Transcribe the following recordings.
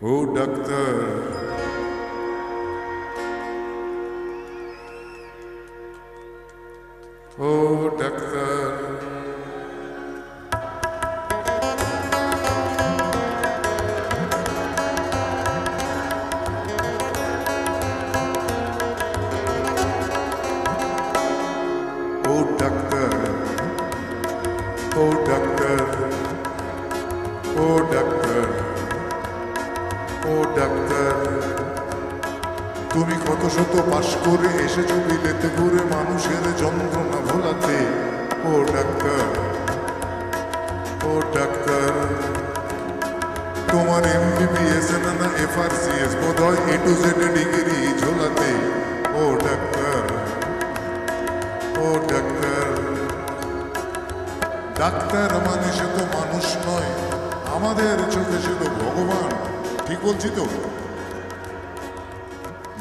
ও doctor ও doctor ও doctor ও ডাক্তার কত শত পাশ করে এসেছ বিলেতে ঘুরে মানুষের যন্ত্রণা ভোলাতে। ও ডাক্তার ও ডাক্তার, তোমার এমবিবিএস না না এফআরসিএস বোধ হয় এ টু জেড ডিগ্রি ঝোলাতে। ও ডাক্তার ও ডাক্তার ডাক্তার মানে সে তো মানুষ নয়। আমাদের চোখে সে তো ভগবান। ঠিক বলছি তো?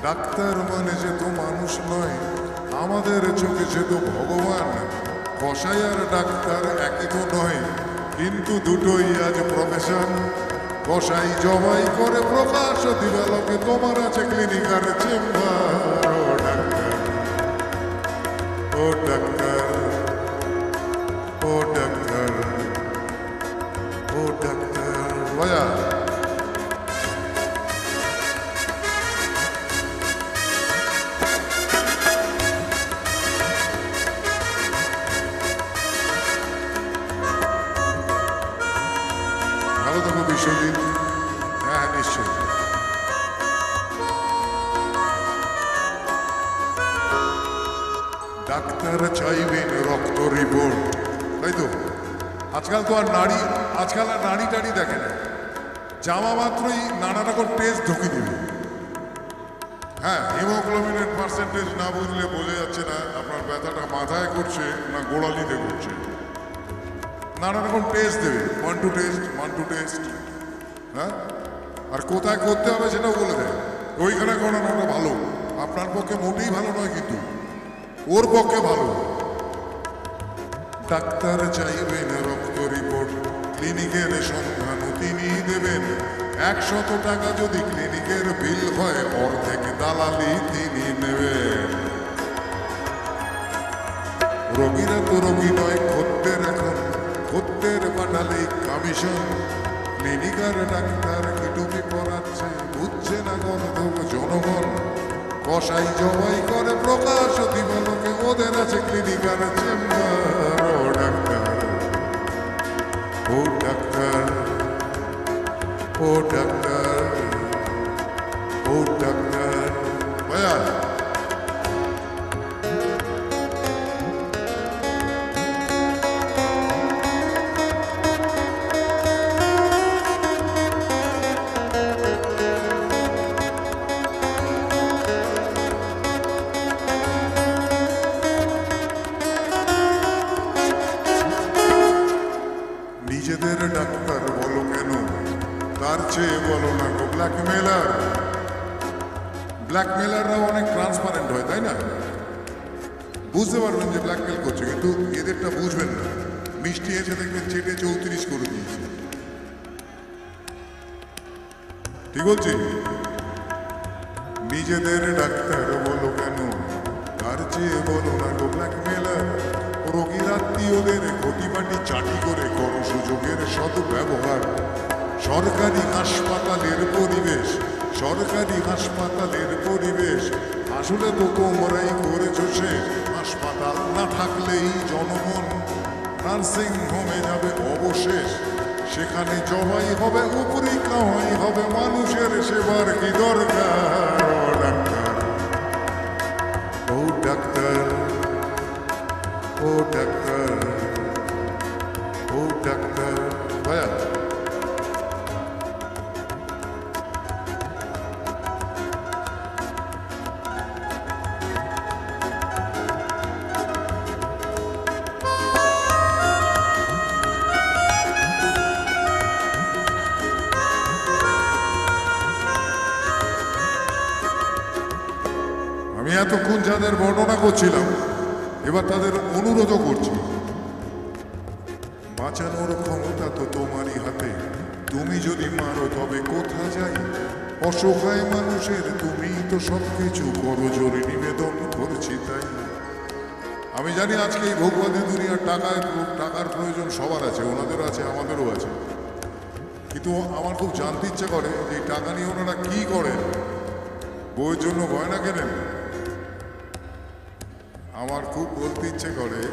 ডাক্তার মানে যে তো মানুষ নয়, আমাদের চোখে যে তো ভগবান কষাই আর ডাক্তার একই তো নয়, কিন্তু দুটোই আজ প্রফেশন কষাই জবাই করে প্রকাশ দিবালকে, তোমার আছে ক্লিনিকার চেম্বার ভালো থাকো বিশ্বজিৎ হ্যাঁ নিশ্চয়ই। ডাক্তার চাইবেন রক্ত রিপোর্ট। তাই তো? আজকাল তো আর নারী, আজকাল আর নারী টাড়ি দেখে না। জামা মাত্রই নানা রকম টেস্ট ঢুকে দিবে। হ্যাঁ হিমোগ্লোবিনের পার্সেন্টেজ না বুঝলে বোঝা যাচ্ছে না আপনার ব্যথাটা মাথায় করছে না গোড়ালিতে করছে। নানা রকম টেস্ট দেবে। One two test one two test হ্যাঁ? আর কোথায় করতে হবে সেটাও বলে দেয়। ওইখানে করানোটা ভালো। আপনার পক্ষে মোটেই ভালো নয় কিন্তু। ওর পক্ষে ভালো। ডাক্তার চাইবেন রক্ত রিপোর্ট ক্লিনিকের সন্ধান তিনি দেবেন। একশত টাকা যদি ক্লিনিকের বিল হয়, অর্ধেক দালালি তিনি নেবেন। রোগীরা তো রোগী নয়, খদ্দের এখন খদ্দের পাঠালেই কমিশন। ক্লিনিকার ডাক্তার কি টুপি পরাচ্ছে, বুঝছে না গণধব জনগণ। কষাই জবাই করে প্রকাশ দিবালোকে ওদের আছে ক্লিনিকার চেম্বার। ও ডাক্তার ও ডাক্তার ও ডাক্তার ও ডাক্তার। ভাইয়া নিজেদের ডাক্তার বলো কেন? তার চেয়ে বলো না গো ব্ল্যাকমেলার ব্ল্যাকমেলাররাও অনেক ট্রান্সপারেন্ট হয়, তাই না? বুঝতে পারবেন যে ব্ল্যাকমেল করছে, কিন্তু এদেরটা বুঝবেন না। মিষ্টি এসে দেখবেন চেটে চৌত্রিশ করে দিয়েছে। ঠিক বলছি? নিজেদের ডাক্তার বলো কেন? তার চেয়ে বলো না গো ব্ল্যাকমেলার রোগীর আত্মীয়দের ঘটিবাটি চাটি করে করো সুযোগের সদ্ব্যবহার। সরকারি হাসপাতালের পরিবেশ, সরকারি হাসপাতালের পরিবেশ। আসলে তো তোমরাই করেছ সে, হাসপাতাল না থাকলেই জনগণ নার্সিং হোমে যাবে অবশেষ, সেখানে জবাই হবে, উপরি কামাই হবে, মানুষের সেবার কি দরকার? ডাক্তার। ও ডাক্তার। ও ডাক্তার ও ডাক্তার ভাইয়া আমি এতক্ষণ যাদের বর্ণনা করছিলাম এবার তাদের অনুরোধও করছি। বাঁচানোর ক্ষমতা তো তোমারই হাতে। তুমি যদি মারো, তবে কোথা যাই? অসহায় মানুষের তুমি তো সব কিছু করো, জোরে নিবেদন করছি তাই। আমি জানি আজকে এই ভোগবাদী দুনিয়ার টাকায় টাকার প্রয়োজন সবার আছে, ওনাদেরও আছে, আমাদেরও আছে। কিন্তু আমার খুব জানতে ইচ্ছে করে যে টাকা নিয়ে ওনারা কি করেন? বইয়ের জন্য গয়না কেনেন? আমার খুব বলতে ইচ্ছে করে।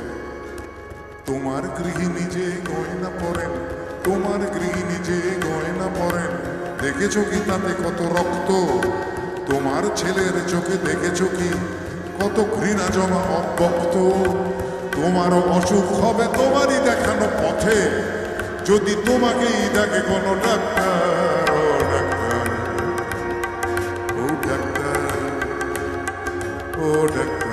তোমার গৃহিণী যে গয়না পরেন, তোমার গৃহিণী যে গয়না পরেন, দেখেছ কি তাতে কত রক্ত? তোমার ছেলের চোখে দেখেছ কি কত ঘৃণা জমা অব্যক্ত? তোমারও অসুখ হবে, তোমারই দেখানো পথে। যদি তোমাকেই দেখে কোনো ডাক্তার ডাক্তার, ও ডাক্তার ও ডাক্তার।